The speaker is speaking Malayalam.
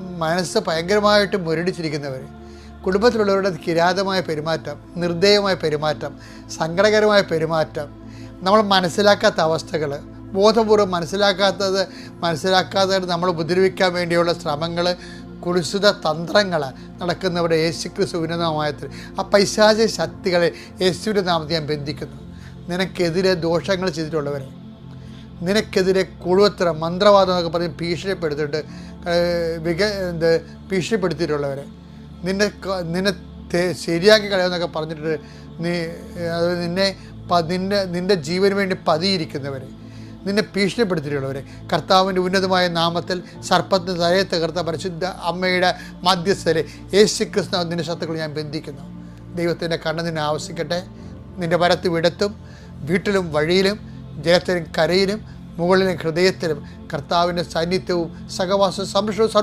മനസ്സ് ഭയങ്കരമായിട്ട് മുരടിച്ചിരിക്കുന്നവർ കുടുംബത്തിലുള്ളവരുടെ കിരാതമായ പെരുമാറ്റം നിർദ്ദയമായ പെരുമാറ്റം സങ്കടകരമായ പെരുമാറ്റം നമ്മൾ മനസ്സിലാക്കാത്ത അവസ്ഥകൾ ബോധപൂർവം മനസ്സിലാക്കാത്തത് മനസ്സിലാക്കാതെ നമ്മൾ ഉപദ്രവിക്കാൻ വേണ്ടിയുള്ള ശ്രമങ്ങൾ കുടിസുത തന്ത്രങ്ങൾ നടക്കുന്നവരുടെ യേശുക്രിസ്തു ഉന്നതമായത്തിൽ ആ പൈശാചിക ശക്തികളെ യേശുവിന്റെ നാമത്തെ ഞാൻ ബന്ധിക്കുന്നു. നിനക്കെതിരെ ദോഷങ്ങൾ ചെയ്തിട്ടുള്ളവരെ നിനക്കെതിരെ കുഴുവത്ര മന്ത്രവാദം എന്നൊക്കെ പറഞ്ഞ് ഭീഷണിപ്പെടുത്തിയിട്ട് വിക എന്ത് ഭീഷണിപ്പെടുത്തിയിട്ടുള്ളവരെ. നിന്നെ നിന്നെ ശരിയാക്കി കളയാന്നൊക്കെ പറഞ്ഞിട്ട് നീ അത് നിന്നെ നിന്റെ നിന്റെ ജീവന് വേണ്ടി പതിയിരിക്കുന്നവരെ. നിന്നെ ഭീഷണിപ്പെടുത്തിയിട്ടുള്ളവരെ. കർത്താവിന്റെ ഉന്നതമായ നാമത്തിൽ സർപ്പത്തിന് തലയെ തകർത്ത പരിശുദ്ധ അമ്മയുടെ മധ്യസ്ഥരെ. യേശു കൃഷ്ണ നിന്റെ ശത്രുക്കൾ ഞാൻ ബന്ധിക്കുന്നു. ദൈവത്തിന്റെ കണ്ണ് നിന്നെ ആവശ്യിക്കട്ടെ. നിന്റെ വരത്ത് വിടത്തും. വീട്ടിലും വഴിയിലും ജലത്തിലും കരയിലും മുകളിലും ഹൃദയത്തിലും കർത്താവിന്റെ സാന്നിധ്യവും സഹവാസവും സംരക്ഷണവും സർവ